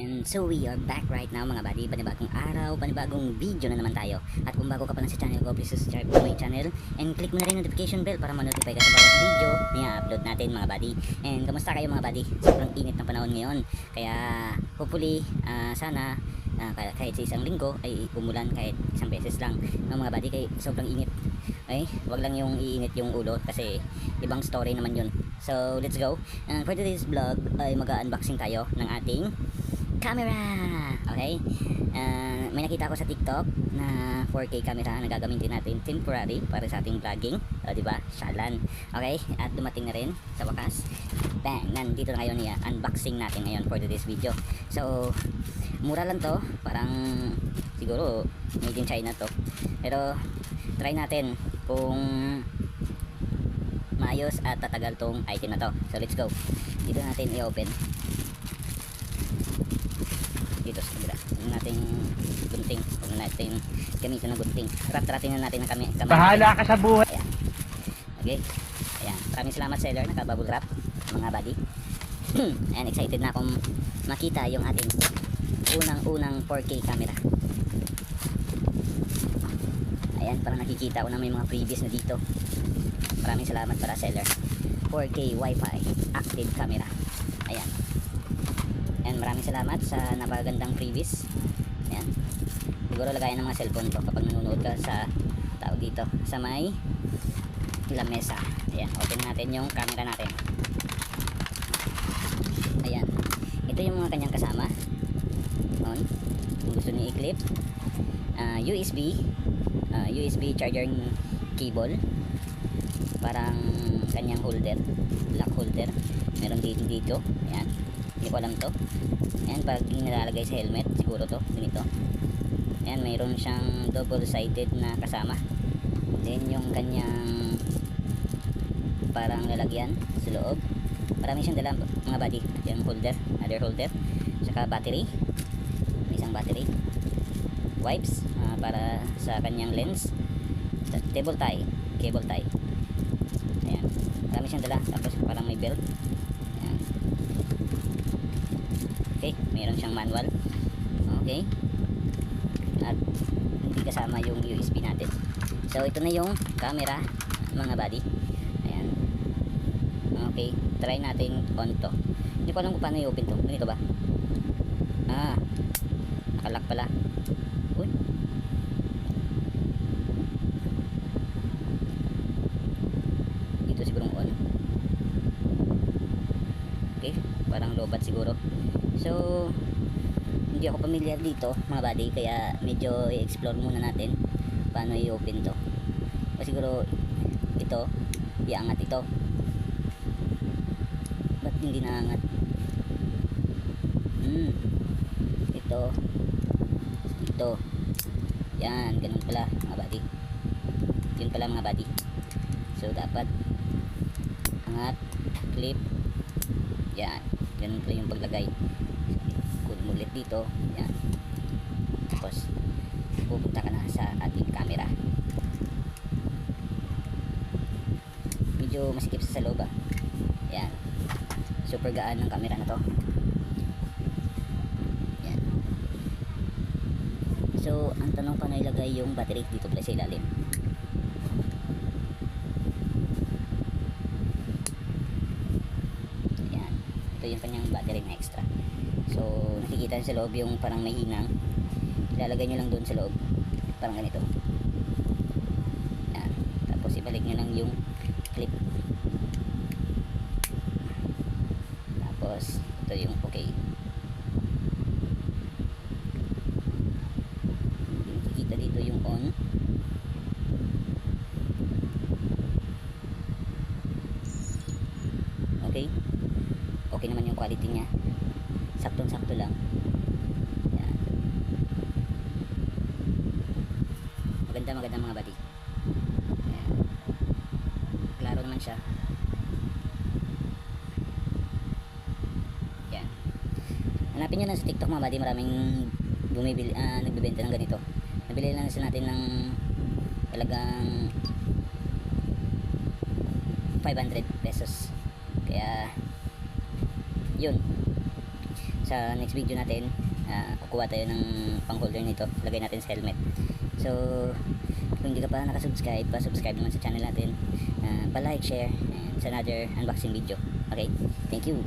And so we are back right now mga buddy. Panibagong araw, panibagong video na naman tayo. At kung bago ka pa lang sa channel ko, please subscribe to my channel And click mo na rin notification bell para ma-notify ka sa bawat video na i-upload natin mga buddy. And kamusta kayo mga buddy? Sobrang init ng panahon ngayon. Kaya hopefully, ah, sana kahit kahit sa isang linggo ay umulan kahit isang beses lang. No, mga buddy kay sobrang init. Okay wag lang yung iinit yung ulo kasi ibang story naman yun. So let's go. And for today's vlog ay mag-unboxing tayo ng ating camera. Okay. Ah, may nakita ako sa tiktok na 4k camera na gagamitin natin temporary para sa ating vlogging. O diba shalan. Okay. At dumating na rin sa wakas. Bang! Nandito na ngayon niya. Unboxing natin ngayon for today's video. So mura lang to. Parang siguro made in China to. Pero try natin kung maayos at tatagal tong item na to. So let's go. Dito natin i-open dito sa kabila yung nating gunting huwag natin gamitin ng gunting rat-ratin na natin ang kami kamay Bahala ka sa buhay. Ayan. Okay. Ayan. Maraming salamat seller. Naka-bubble wrap. Mga buddy. Ayan. Excited na akong makita yung ating unang-unang 4K camera. Ayan. Parang nakikita ko na may mga previous na dito. Maraming salamat para seller. 4K Wi-Fi active camera. Ayan. Ayan. Maraming salamat sa napagandang previous. Ayan. Siguro lagayan ng mga cellphone to kapag nanonood ka sa tao dito sa may lamesa. Ayan, open natin yung camera natin. Ayan. Ito yung mga kanyang kasama. On. Kung gusto niyo i-clip. Ah, USB. ah, USB charging cable. Parang kanyang holder. Lock holder. Meron dito dito. Ayan. Hindi ko alam to. Ayan, pag nilalagay sa helmet, siguro to. Ganito. Ayan, mayroon siyang double-sided na kasama. Then yung kanyang parang lalagyan sa loob. Marami siyang dala mga body. Yung holder, other holder. Saka battery. May isang battery. Wipes ah, para sa kanyang lens. Ta- Table tie, cable tie. Ayan. Marami siyang dala. Tapos parang may belt. Ayan. Okay, mayroon siyang manual. Okay. At hindi kasama yung USB natin. So ito na yung camera mga buddy. Ayan. Okay, try natin on to. Hindi ko alam kung paano i-open to. Ganito ba? Ah. Nakalock pala. Uy. Dito siguro on. Okay, parang lobat siguro. So, hindi ako familiar dito mga buddy kaya medyo i-explore muna natin paano i-open to. O siguro ito iangat ito. Ba't hindi naangat? Hmm ito ito. Yan ganun pala mga buddy. Yun pala mga buddy. So dapat angat clip. Yan ganun pala yung paglagay ulit dito. Yan. Tapos pupunta ka na sa ating camera. Medyo masikip sa loob ah. Yan. Super gaan ng camera na to. Yan. So ang tanong pa na ilagay yung battery dito pala sa ilalim. Yan. Ito yung kanyang battery na extra so nakikita sa loob yung parang may hinang ilalagay nyo lang doon sa loob. Parang ganito. Yan. Tapos ibalik nyo lang yung clip. Tapos ito yung okay. Nakikita dito yung on. Okay. Okay naman yung quality niya saktong sakto lang. Yan. Maganda maganda mga bati. Ayan. klaro naman siya. Yan. Hanapin nyo lang sa tiktok mga bati. Maraming bumibili, ah, nagbibenta ng ganito. Nabili lang sa natin ng talagang 500 pesos. Kaya yun sa next video natin ah, kukuha tayo ng pang holder nito. Lagay natin sa helmet. So kung hindi ka pa nakasubscribe pa-subscribe naman sa channel natin. Uh, pa-like, share and sa another unboxing video. Okay? Thank you